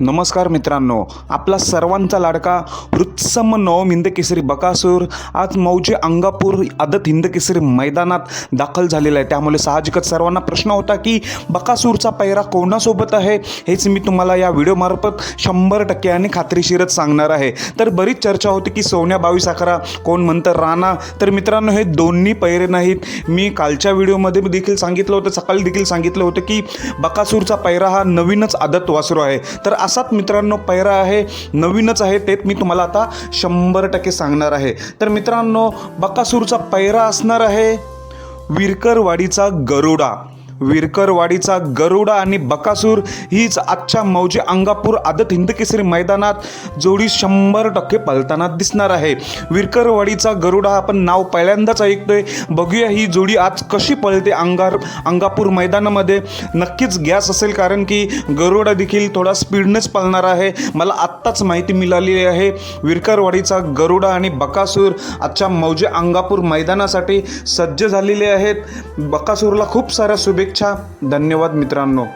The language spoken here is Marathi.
नमस्कार मित्रांनो आपला सर्वांचा लाडका वृत्सम नवम हिंद केसरी बकासूर आज मौजे अंगापूर आदत हिंद केसरी मैदानात दाखल झालेला आहे. त्यामुळे साहजिकच सर्वांना प्रश्न होता की बकासूरचा पैरा कोणासोबत आहे? हेच मी तुम्हाला या व्हिडिओमार्फत शंभर टक्के आणि खात्रीशीरच सांगणार आहे. तर बरीच चर्चा होती की सोन्या बावीस अकरा कोण म्हणतं? राणा. तर मित्रांनो हे दोन्ही पैरे नाहीत. मी कालच्या व्हिडिओमध्ये देखील सांगितलं होतं सकाळी देखील सांगितलं होतं की बकासूरचा पैरा हा नवीनच आदत वासरू आहे. तर असाच मित्रांनो पैरा आहे नवीनच आहे तेच मी तुम्हाला आता शंभर टक्के सांगणार आहे. तर मित्रांनो बकासूरचा पैरा असणार आहे विरकरवाडीचा गरुडा. विरकरवाडीचा गरुडा आणि बकासूर हीच आजच्या मौजे अंगापूर आदत हिंदकेसरी मैदानात जोडी शंभर टक्के पलताना दिसणार आहे. विरकरवाडीचा गरुडा हा आपण नाव पहिल्यांदाच ऐकतोय. बघूया ही जोडी आज कशी पळते अंगार अंगापूर मैदानामध्ये. नक्कीच गॅस असेल कारण की गरुडा देखील थोडा स्पीडनेच पळणार आहे. मला आत्ताच माहिती मिळालेली आहे. विरकरवाडीचा गरुडा आणि बकासूर आजच्या मौजे अंगापूर मैदानासाठी सज्ज झालेले आहेत. बकासूरला खूप साऱ्या शुभेच्छा. धन्यवाद मित्रांनो.